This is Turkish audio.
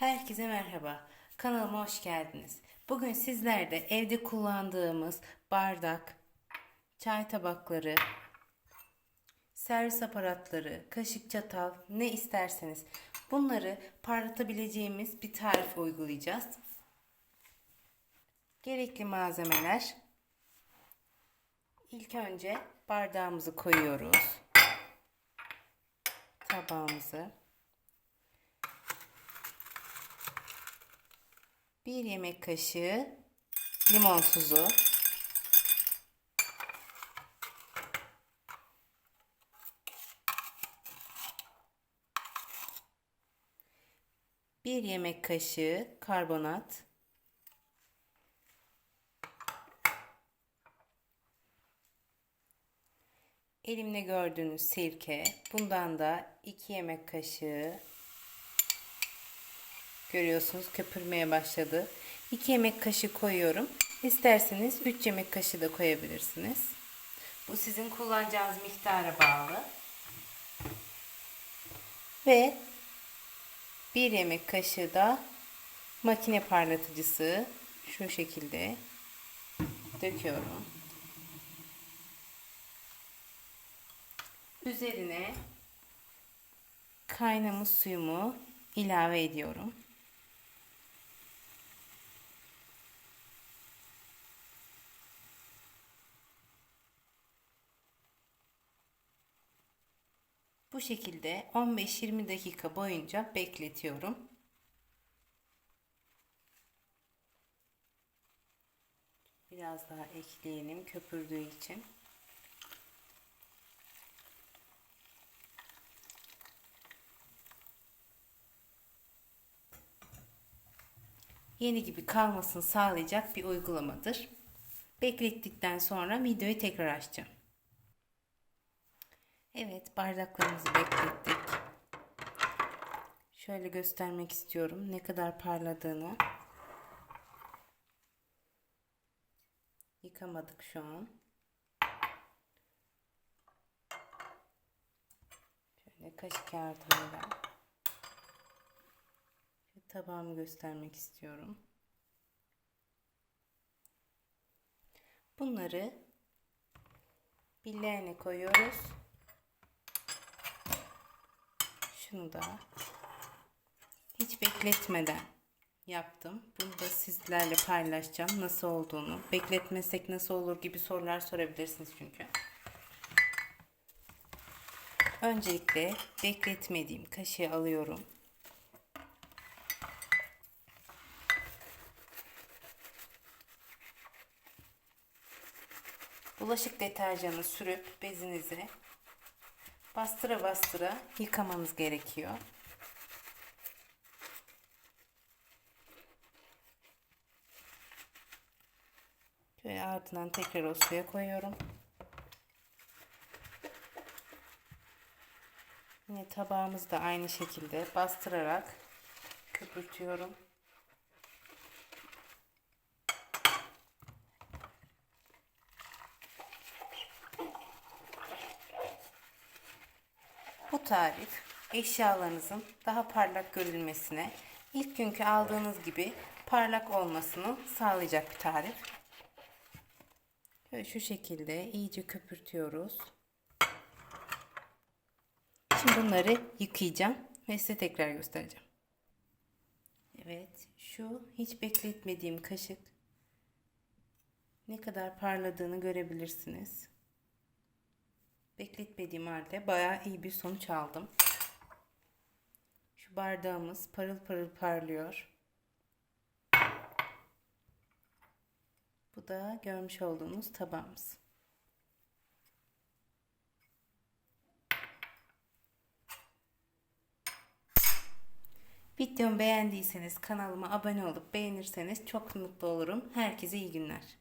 Herkese merhaba. Kanalıma hoş geldiniz. Bugün sizlerle evde kullandığımız bardak, çay tabakları, servis aparatları, kaşık çatal ne isterseniz bunları parlatabileceğimiz bir tarif uygulayacağız. Gerekli malzemeler İlk önce bardağımızı koyuyoruz. Tabağımızı. Bir yemek kaşığı limon tuzu. Bir yemek kaşığı karbonat. Elimde gördüğünüz sirke. Bundan da 2 yemek kaşığı görüyorsunuz köpürmeye başladı. 2 yemek kaşığı koyuyorum. İsterseniz 3 yemek kaşığı da koyabilirsiniz. Bu sizin kullanacağınız miktara bağlı. Ve 1 yemek kaşığı da makine parlatıcısı şu şekilde döküyorum. Üzerine kaynamış suyumu ilave ediyorum. Bu şekilde 15-20 dakika boyunca bekletiyorum. Biraz daha ekleyelim köpürdüğü için. yeni gibi kalmasını sağlayacak bir uygulamadır. Beklettikten sonra videoyu tekrar açacağım. Evet bardaklarımızı beklettik. Şöyle göstermek istiyorum ne kadar parladığını. Yıkamadık şu an. Şöyle kaşık yardımıyla tabağımı göstermek istiyorum. Bunları bir leğene koyuyoruz. Şunu da hiç bekletmeden yaptım. Bunu da sizlerle paylaşacağım nasıl olduğunu. Bekletmesek nasıl olur gibi sorular sorabilirsiniz çünkü. Öncelikle bekletmediğim kaşığı alıyorum. bulaşık deterjanı sürüp bezinizi bastıra bastıra yıkamanız gerekiyor. Şöyle ardından tekrar o suya koyuyorum. Yine tabağımızı da aynı şekilde bastırarak köpürtüyorum. Bu tarif eşyalarınızın daha parlak görülmesine, ilk günkü aldığınız gibi parlak olmasını sağlayacak bir tarif. Şöyle şu şekilde iyice köpürtüyoruz. Şimdi bunları yıkayacağım ve size tekrar göstereceğim. Evet, şu hiç bekletmediğim kaşık ne kadar parladığını görebilirsiniz bekletmediğim halde bayağı iyi bir sonuç aldım. Şu bardağımız parıl parıl parlıyor. Bu da görmüş olduğunuz tabağımız. Videomu beğendiyseniz kanalıma abone olup beğenirseniz çok mutlu olurum. Herkese iyi günler.